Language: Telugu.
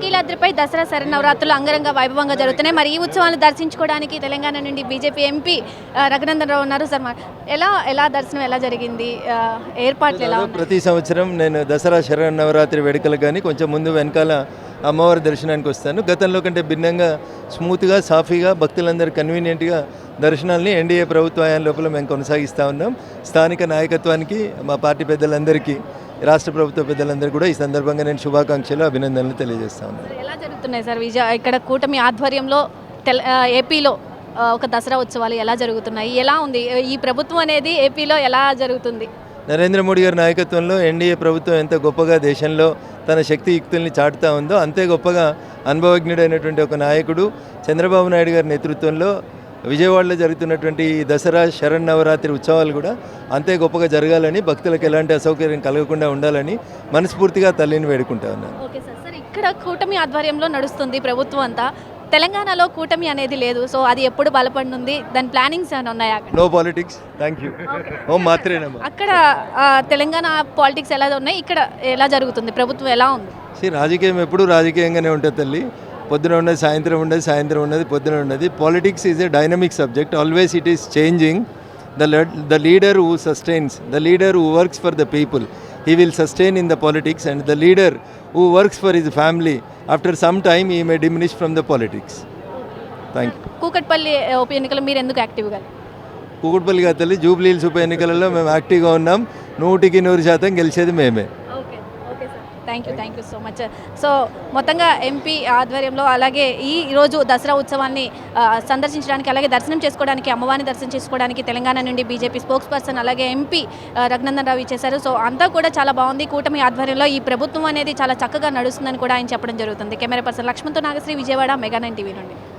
ఇంద్రకీలాద్రిపై దసరా శరన్నవరాత్రులు అంగరంగ వైభవంగా జరుగుతున్నాయి. మరి ఈ ఉత్సవాలను దర్శించుకోవడానికి తెలంగాణ నుండి బీజేపీ ఎంపీ రఘునందన్ రావు ఉన్నారు. సార్ ఎలా ఎలా దర్శనం ఎలా జరిగింది? ఏర్పాట్లు ఎలా ప్రతి సంవత్సరం నేను దసరా శరణ నవరాత్రి వేడుకలు కానీ కొంచెం ముందు వెనకాల అమ్మవారి దర్శనానికి వస్తాను. గతంలో కంటే భిన్నంగా స్మూత్గా సాఫీగా భక్తులందరూ కన్వీనియంట్గా దర్శనాల్ని ఎన్డీఏ ప్రభుత్వ లోపల మేము కొనసాగిస్తూ ఉన్నాం. స్థానిక నాయకత్వానికి మా పార్టీ పెద్దలందరికీ రాష్ట్ర ప్రభుత్వ పెద్దలందరికీ కూడా ఈ సందర్భంగా నేను శుభాకాంక్షలు అభినందనలు తెలియజేస్తా ఉన్నాను ఎలా జరుగుతున్నాయి సార్ విజయ ఇక్కడ కూటమి ఆధ్వర్యంలో తెల ఏపీలో ఒక దసరా ఉత్సవాలు ఎలా జరుగుతున్నాయి? ఎలా ఉంది? ఈ ప్రభుత్వం అనేది ఏపీలో ఎలా జరుగుతుంది? నరేంద్ర మోడీ గారి నాయకత్వంలో ఎన్డీఏ ప్రభుత్వం ఎంత గొప్పగా దేశంలో తన శక్తియుక్తుల్ని చాటుతూ ఉందో అంతే గొప్పగా అనుభవజ్ఞుడైనటువంటి ఒక నాయకుడు చంద్రబాబు నాయుడు గారి నేతృత్వంలో విజయవాడలో జరుగుతున్నటువంటి దసరా శరణ్ నవరాత్రి ఉత్సవాలు కూడా అంతే గొప్పగా జరగాలని భక్తులకు ఎలాంటి అసౌకర్యం కలగకుండా ఉండాలని మనస్ఫూర్తిగా తల్లిని వేడుకుంటా ఉన్నాను. Okay sir. సార్ ఇక్కడ కూటమి ఆధ్వర్యంలో నడుస్తుంది ప్రభుత్వం అంతా. తెలంగాణలో కూటమి అనేది లేదు సో అది ఎప్పుడు బలపడనుంది? దాని ప్లానింగ్స్ ఏమైనా ఉన్నాయా నో పాలిటిక్స్ థ్యాంక్ యూ ఓం మాత్రేనమ్మా. అక్కడ ఆ, తెలంగాణ పాలిటిక్స్ ఎలా ఉన్నాయి? ఇక్కడ ఎలా జరుగుతుంది? ప్రభుత్వం ఎలా ఉంది? రాజకీయం ఎప్పుడు రాజకీయంగానే ఉంటుంది తల్లి. పొద్దున ఉన్నది సాయంత్రం ఉన్నది సాయంత్రం ఉన్నది పొద్దున ఉన్నది. Politics is a dynamic subject always it is changing the the leader who sustains the leader who works for the people he will sustain in the politics and the leader who works for his family after some time he may diminish from the politics thank you Kukatpally ఉప ఎన్నికలు మీరు ఎందుకు యాక్టివ్గా కూకుట్పల్లి గారి తల్లి జూబ్లీహిల్స్ ఉప ఎన్నికలలో మేము యాక్టివ్గా ఉన్నాం. నూటికి నూరు శాతం గెలిచేది మేమే. Thank you thank you so much so మొత్తంగా ఎంపీ ఆధ్వర్యంలో అలాగే ఈ రోజు దసరా ఉత్సవాన్ని సందర్శించడానికి అలాగే దర్శనం చేసుకోవడానికి అమ్మవారిని దర్శనం చేసుకోవడానికి తెలంగాణ నుండి బీజేపీ స్పోక్స్ పర్సన్ అలాగే ఎంపీ రఘునందన్ రావు ఇచ్చేశారు. సో అంతా కూడా చాలా బాగుంది. కూటమి ఆధ్వర్యంలో ఈ ప్రభుత్వం అనేది చాలా చక్కగా నడుస్తుందని కూడా ఆయన చెప్పడం జరుగుతుంది. Camera person లక్ష్మణ్తో Nagasri Vijayawada mega nine TV నుండి.